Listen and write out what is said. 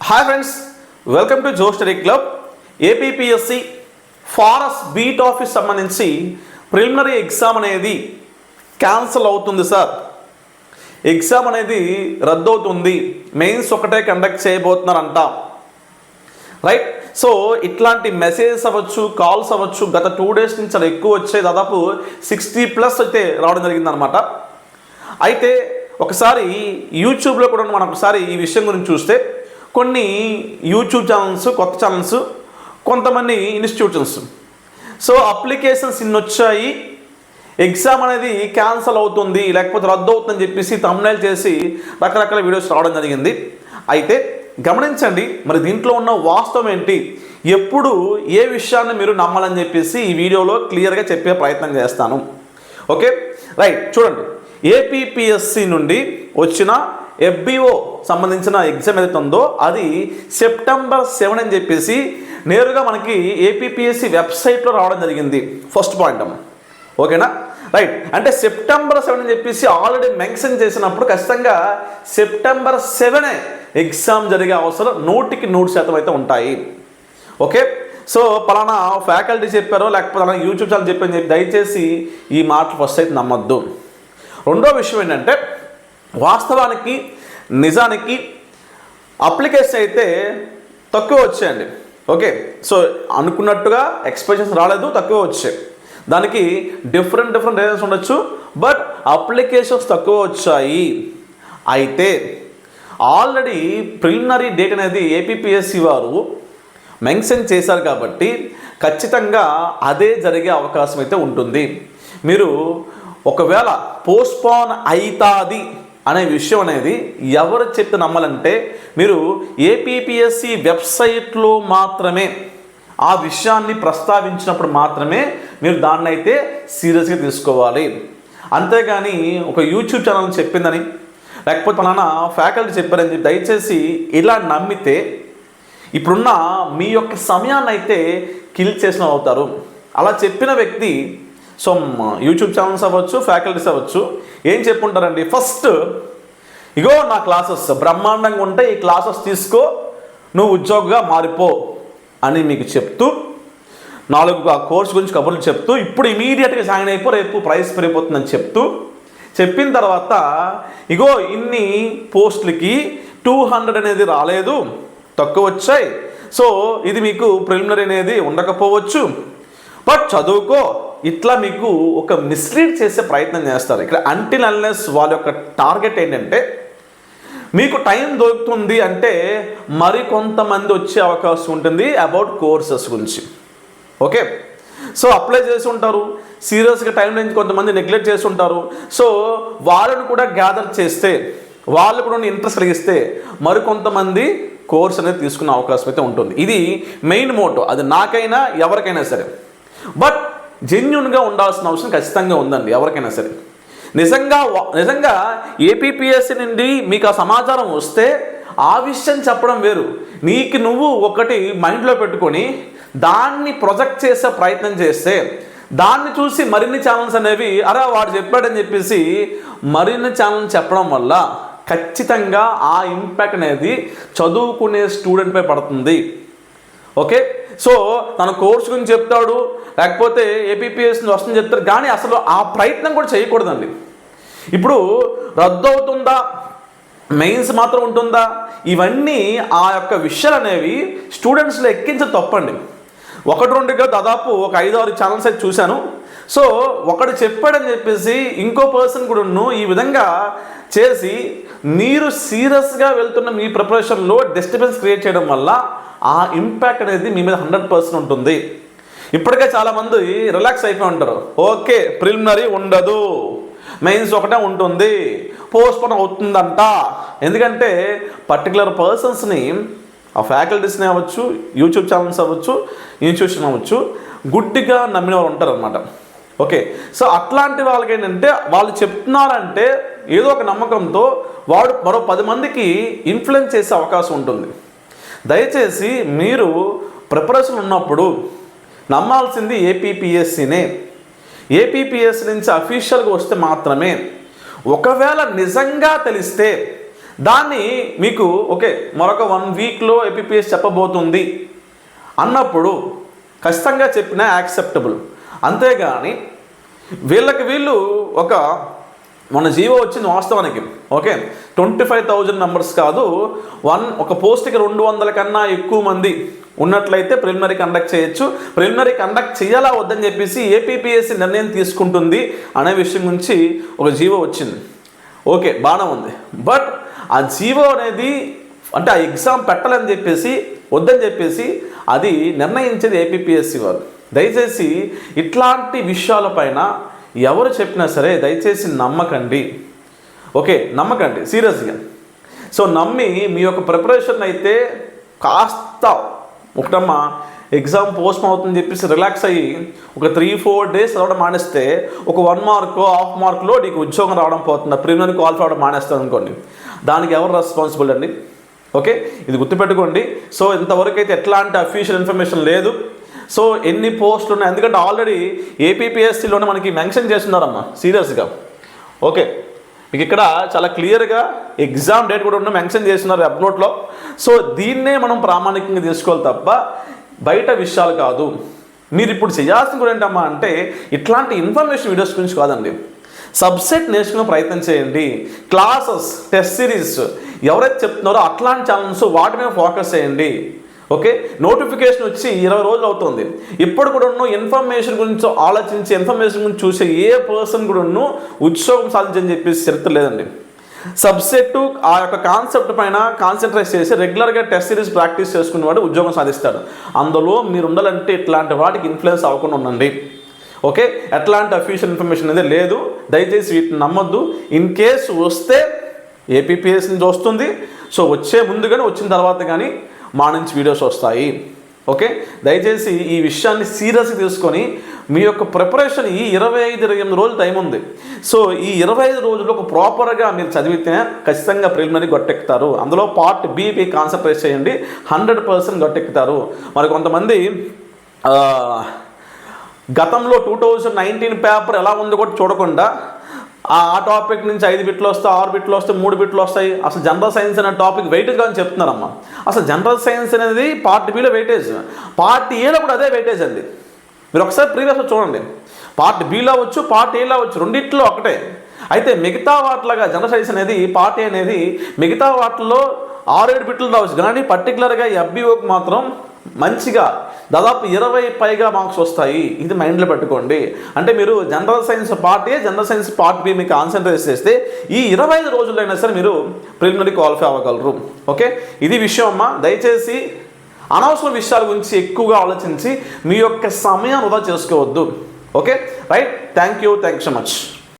Hi friends welcome to జోస్టరీ club APPSC forest beat office సంబంధించి preliminary exam అనేది cancel అవుతుంది sir exam అనేది రద్దు అవుతుంది. మెయిన్స్ ఒకటే కండక్ట్ చేయబోతున్నారంట. రైట్ సో ఇట్లాంటి మెసేజెస్ అవ్వచ్చు కాల్స్ అవ్వచ్చు గత టూ డేస్ నుంచి చాలా ఎక్కువ వచ్చే దాదాపు సిక్స్టీ ప్లస్ అయితే రావడం జరిగిందనమాట అయితే ఒకసారి యూట్యూబ్లో కూడా మనం ఒకసారి ఈ విషయం గురించి చూస్తే కొన్ని యూట్యూబ్ ఛానల్స్ కొత్త ఛానల్స్ కొంతమంది ఇన్స్టిట్యూషన్స్ సో అప్లికేషన్స్ ఇన్ని వచ్చాయి. ఎగ్జామ్ అనేది క్యాన్సల్ అవుతుంది లేకపోతే రద్దు అవుతుందని చెప్పేసి తమ్నైల్ చేసి రకరకాల వీడియోస్ రావడం జరిగింది. అయితే గమనించండి మరి దీంట్లో ఉన్న వాస్తవం ఏంటి? ఎప్పుడు ఏ విషయాన్ని మీరు నమ్మాలని చెప్పేసి ఈ వీడియోలో క్లియర్గా చెప్పే ప్రయత్నం చేస్తాను. ఓకే రైట్ చూడండి. ఏపీపీఎస్సి నుండి వచ్చిన ఎఫ్బిఓ సంబంధించిన ఎగ్జామ్ ఏదైతే ఉందో అది సెప్టెంబర్ సెవెన్ అని చెప్పేసి నేరుగా మనకి ఏపీపీఎస్సి వెబ్సైట్లో రావడం జరిగింది. ఫస్ట్ పాయింట్ ఓకేనా? రైట్ అంటే సెప్టెంబర్ సెవెన్ అని చెప్పేసి ఆల్రెడీ మెన్షన్ చేసినప్పుడు ఖచ్చితంగా సెప్టెంబర్ సెవెనే ఎగ్జామ్ జరిగే అవసరం నూటికి నూరు శాతం అయితే ఉంటాయి. ఓకే? సో పలానా ఫ్యాకల్టీ చెప్పారో లేకపోతే అలా యూట్యూబ్ ఛానల్ చెప్పారని చెప్పి దయచేసి ఈ మాటలు ఫస్ట్ అయితే నమ్మద్దు. రెండో విషయం ఏంటంటే వాస్తవానికి నిజానికి అప్లికేషన్ అయితే తక్కువ వచ్చాయండి. ఓకే సో అనుకున్నట్టుగా ఎక్స్పెక్టేషన్స్ రాలేదు తక్కువ వచ్చాయి. దానికి డిఫరెంట్ డిఫరెంట్ రీజన్స్ ఉండొచ్చు బట్ అప్లికేషన్స్ తక్కువ వచ్చాయి. అయితే ఆల్రెడీ ప్రిలిమినరీ డేట్ అనేది ఏపీపీఎస్సి వారు మెన్షన్ చేశారు కాబట్టి ఖచ్చితంగా అదే జరిగే అవకాశం అయితే ఉంటుంది. మీరు ఒకవేళ పోస్ట్పోన్ అవుతుంది అనే విషయం అనేది ఎవరు చెప్తే నమ్మాలంటే మీరు ఏపీపీఎస్సి వెబ్సైట్లో మాత్రమే ఆ విషయాన్ని ప్రస్తావించినప్పుడు మాత్రమే మీరు దాన్ని అయితే సీరియస్గా తీసుకోవాలి. అంతేగాని ఒక యూట్యూబ్ ఛానల్ చెప్పిందని లేకపోతే పలానా ఫ్యాకల్టీ చెప్పారని చెప్పి దయచేసి ఇలా నమ్మితే ఇప్పుడున్న మీ యొక్క సమయాన్ని అయితే కిల్ చేసిన అవుతారు. అలా చెప్పిన వ్యక్తి సో యూట్యూబ్ ఛానల్స్ అవ్వచ్చు ఫ్యాకల్టీస్ అవ్వచ్చు. ఏం చెప్పుంటారండి? ఫస్ట్ ఇగో నా క్లాసెస్ బ్రహ్మాండంగా ఉంటే ఈ క్లాసెస్ తీసుకో నువ్వు ఉద్యోగిగా మారిపో అని మీకు చెప్తూ నాలుగు ఆ కోర్స్ గురించి కబుర్లు చెప్తూ ఇప్పుడు ఇమీడియట్గా జాయిన్ అయిపో రేపు ప్రైస్ పెరిగిపోతుందని చెప్తూ చెప్పిన తర్వాత ఇగో ఇన్ని పోస్టులకి టూ హండ్రెడ్ అనేది రాలేదు తక్కువ వచ్చాయి. సో ఇది మీకు ప్రిలిమినరీ అనేది ఉండకపోవచ్చు. బట్ చదువుకో. ఇట్లా మీకు ఒక మిస్లీడ్ చేసే ప్రయత్నం చేస్తారు. ఇక్కడ అంటిల్ అన్లెస్ వాళ్ళ యొక్క టార్గెట్ ఏంటంటే మీకు టైం దొరుకుతుంది అంటే మరి కొంతమంది వచ్చే అవకాశం ఉంటుంది అబౌట్ కోర్సెస్ గురించి. ఓకే సో అప్లై చేసి ఉంటారు. సీరియస్గా టైం నుంచి కొంతమంది నెగ్లెక్ట్ చేసి ఉంటారు. సో వాళ్ళను కూడా గ్యాదర్ చేస్తే వాళ్ళు కూడా ఇంట్రెస్ట్ కలిగిస్తే మరికొంతమంది కోర్స్ అనేది తీసుకునే అవకాశం అయితే ఉంటుంది. ఇది మెయిన్ మోటో అది నాకైనా ఎవరికైనా సరే. బట్ జెన్యున్గా ఉండాల్సిన అవసరం ఖచ్చితంగా ఉందండి ఎవరికైనా సరే. నిజంగా నిజంగా ఏపీపీఎస్సీ నుండి మీకు ఆ సమాచారం వస్తే ఆ విషయం చెప్పడం వేరు. నీకు నువ్వు ఒకటి మైండ్లో పెట్టుకొని దాన్ని ప్రొజెక్ట్ చేసే ప్రయత్నం చేస్తే దాన్ని చూసి మరిన్ని ఛానల్స్ అనేవి అరే వాడు చెప్పాడని చెప్పేసి మరిన్ని ఛానల్ చెప్పడం వల్ల ఖచ్చితంగా ఆ ఇంపాక్ట్ అనేది చదువుకునే స్టూడెంట్పై పడుతుంది. ఓకే? సో తన కోర్స్ గురించి చెప్తాడు లేకపోతే ఏపీపీఎస్ వస్తుంది చెప్తారు. కానీ అసలు ఆ ప్రయత్నం కూడా చేయకూడదండి. ఇప్పుడు రద్దు అవుతుందా మెయిన్స్ మాత్రం ఉంటుందా? ఇవన్నీ ఆ యొక్క విషయాలు అనేవి స్టూడెంట్స్లో ఎక్కించడం తప్పండి. ఒకటి రెండుగా దాదాపు ఒక ఐదు ఆరు ఛానల్స్ అయితే చూశాను. సో ఒకడు చెప్పాడని చెప్పేసి ఇంకో పర్సన్ కూడా ఈ విధంగా చేసి మీరు సీరియస్గా వెళ్తున్న మీ ప్రిపరేషన్లో డిస్టర్బెన్స్ క్రియేట్ చేయడం వల్ల ఆ ఇంపాక్ట్ అనేది మీ మీద హండ్రెడ్ పర్సెంట్ ఉంటుంది. ఇప్పటికే చాలామంది రిలాక్స్ అయిపోయి ఉంటారు. ఓకే ప్రిలిమినరీ ఉండదు. మెయిన్స్ ఒకటే ఉంటుంది. పోస్ట్ పోన్ అవుతుందంట. ఎందుకంటే పర్టికులర్ పర్సన్స్ని ఆ ఫ్యాకల్టీస్ని అవ్వచ్చు యూట్యూబ్ ఛానల్స్ అవ్వచ్చు ఇన్స్టిట్యూషన్ అవ్వచ్చు గుడ్డిగా నమ్మిన వాళ్ళు ఉంటారనమాట ఓకే సో అట్లాంటి వాళ్ళకి ఏంటంటే వాళ్ళు చెప్తున్నారంటే ఏదో ఒక నమ్మకంతో వాడు మరో పది మందికి ఇన్ఫ్లుయెన్స్ చేసే అవకాశం ఉంటుంది. దయచేసి మీరు ప్రిపరేషన్ ఉన్నప్పుడు నమ్మాల్సింది ఏపీపీఎస్సీనే ఏపీపీఎస్ నుంచి అఫీషియల్గా వస్తే మాత్రమే. ఒకవేళ నిజంగా తెలిస్తే దాన్ని మీకు ఓకే మరొక వన్ వీక్లో ఏపీపీఎస్ చెప్పబోతుంది అన్నప్పుడు ఖచ్చితంగా చెప్పిన యాక్సెప్టబుల్. అంతేగాని వీళ్ళకి వీళ్ళు ఒక మన జీవో వచ్చింది వాస్తవానికి okay twenty five thousand members కాదు వన్ ఒక పోస్ట్కి రెండు వందల కన్నా ఎక్కువ మంది ఉన్నట్లయితే ప్రిలిమినరీ కండక్ట్ చేయొచ్చు. ప్రిలిమినరీ కండక్ట్ చేయాలా వద్దని చెప్పేసి ఏపీపీఎస్సీ నిర్ణయం తీసుకుంటుంది అనే విషయం నుంచి ఒక జీవో వచ్చింది. ఓకే బాగానే ఉంది. బట్ ఆ జీవో అనేది అంటే ఆ ఎగ్జామ్ పెట్టాలని చెప్పేసి వద్దని చెప్పేసి అది నిర్ణయించేది ఏపీపీఎస్సీ వారు దయచేసి ఇట్లాంటి విషయాలపైన ఎవరు చెప్పినా సరే దయచేసి నమ్మకండి. ఓకే నమ్మకండి. సీరియస్గా. సో నమ్మి మీ యొక్క ప్రిపరేషన్ అయితే కాస్త ఒకటమ్మా ఎగ్జామ్ పోస్ట్ అవుతుందని చెప్పేసి రిలాక్స్ అయ్యి ఒక త్రీ ఫోర్ డేస్ చదవడం మానేస్తే ఒక వన్ మార్క్ హాఫ్ మార్క్లో నీకు ఉద్యోగం రావడం పోతుంది. ప్రీమియర్ క్వాలిఫై అవ్వడం మానేస్తాను అనుకోండి. దానికి ఎవరు రెస్పాన్సిబుల్ అండి? ఓకే ఇది గుర్తుపెట్టుకోండి. సో ఇంతవరకు అయితే ఎట్లాంటి అఫీషియల్ ఇన్ఫర్మేషన్ లేదు. సో ఎన్ని పోస్టులు ఉన్నాయి? ఎందుకంటే ఆల్రెడీ ఏపీపీఎస్సీలోనే మనకి మెన్షన్ చేస్తున్నారమ్మా సీరియస్గా ఓకే మీకు ఇక్కడ చాలా క్లియర్గా ఎగ్జామ్ డేట్ కూడా ఉన్న మెన్షన్ చేస్తున్నారు వెబ్నోట్లో సో దీన్నే మనం ప్రామాణికంగా తీసుకోవాలి తప్ప బయట విషయాలు కాదు. మీరు ఇప్పుడు చేయాల్సిన కూడా ఏంటమ్మా అంటే ఇట్లాంటి ఇన్ఫర్మేషన్ వీడియోస్ గురించి కాదండి. సబ్సెట్ నేర్చుకునే ప్రయత్నం చేయండి. క్లాసెస్ టెస్ట్ సిరీస్ ఎవరైతే చెప్తున్నారో అట్లాంటి ఛానల్స్ వాటి మీద ఫోకస్ చేయండి. ఓకే? నోటిఫికేషన్ వచ్చి ఇరవై రోజులు అవుతుంది. ఇప్పుడు కూడా ఇన్ఫర్మేషన్ గురించి ఆలోచించి ఇన్ఫర్మేషన్ గురించి చూసే ఏ పర్సన్ కూడా ఉద్యోగం సాధించని చెప్పేసి చరిత్ర లేదండి. సబ్జెక్టు ఆ యొక్క కాన్సెప్ట్ పైన కాన్సన్ట్రేట్ చేసి రెగ్యులర్గా టెస్ట్ సిరీస్ ప్రాక్టీస్ చేసుకునేవాడు ఉద్యోగం సాధిస్తాడు. అందులో మీరు ఉండాలంటే ఇట్లాంటి వాటికి ఇన్ఫ్లుయెన్స్ అవ్వకుండా ఉండండి. ఓకే? ఎట్లాంటి అఫీషియల్ ఇన్ఫర్మేషన్ అనేది లేదు. దయచేసి వీటిని నమ్మొద్దు. ఇన్ కేస్ వస్తే ఏపీపీఎస్ నుంచి వస్తుంది సో వచ్చే ముందు కానీ వచ్చిన తర్వాత కానీ మా నుంచి వీడియోస్ వస్తాయి. ఓకే? దయచేసి ఈ విషయాన్ని సీరియస్గా తీసుకొని మీ యొక్క ప్రిపరేషన్ ఈ ఇరవై ఐదు ఇరవై ఎనిమిది రోజులు టైం ఉంది. సో ఈ ఇరవై ఐదు రోజులు ఒక ప్రాపర్గా మీరు చదివితే ఖచ్చితంగా ప్రిలిమినరీ గొట్టెక్కుతారు. అందులో పార్ట్ బీపీ కాన్సన్ట్రేట్ చేయండి. హండ్రెడ్ పర్సెంట్ గొట్టెక్కుతారు. మరి కొంతమంది గతంలో టూ థౌజండ్ నైన్టీన్ పేపర్ ఎలా ఉందో కూడా చూడకుండా ఆ టాపిక్ నుంచి ఐదు బిట్లు వస్తాయి ఆరు బిట్లు వస్తాయి మూడు బిట్లు వస్తాయి. అసలు జనరల్ సైన్స్ అనే టాపిక్ వెయిటేజ్ కానీ చెప్తున్నారమ్మా. అసలు జనరల్ సైన్స్ అనేది పార్ట్ బిలో వెయిటేజ్ పార్ట్ ఏలో కూడా అదే వెయిటేజ్ అండి. మీరు ఒకసారి ప్రీవియస్ చూడండి. పార్ట్ బిలో వచ్చు పార్ట్ ఏలో వచ్చు రెండిట్లో ఒకటే. అయితే మిగతా వాటిలాగా జనరల్ సైన్స్ అనేది పార్ట్ ఏ అనేది మిగతా వాటిల్లో ఆరు ఏడు బిట్లు రావచ్చు కానీ పర్టికులర్గా ఎఫ్బిఓకి మాత్రం మంచిగా దాదాపు ఇరవై పైగా మార్క్స్ వస్తాయి. ఇది మైండ్లో పెట్టుకోండి. అంటే మీరు general science part A general science part B మీకు కాన్సన్ట్రేట్ చేస్తే ఈ ఇరవై ఐదు రోజులైనా సరే మీరు ప్రిలిమినరీ క్వాలిఫై అవ్వగలరు. ఓకే ఇది విషయం అమ్మా. దయచేసి అనవసర విషయాల గురించి ఎక్కువగా ఆలోచించి మీ యొక్క సమయం వృధా చేసుకోవద్దు. Okay right thank you thank so much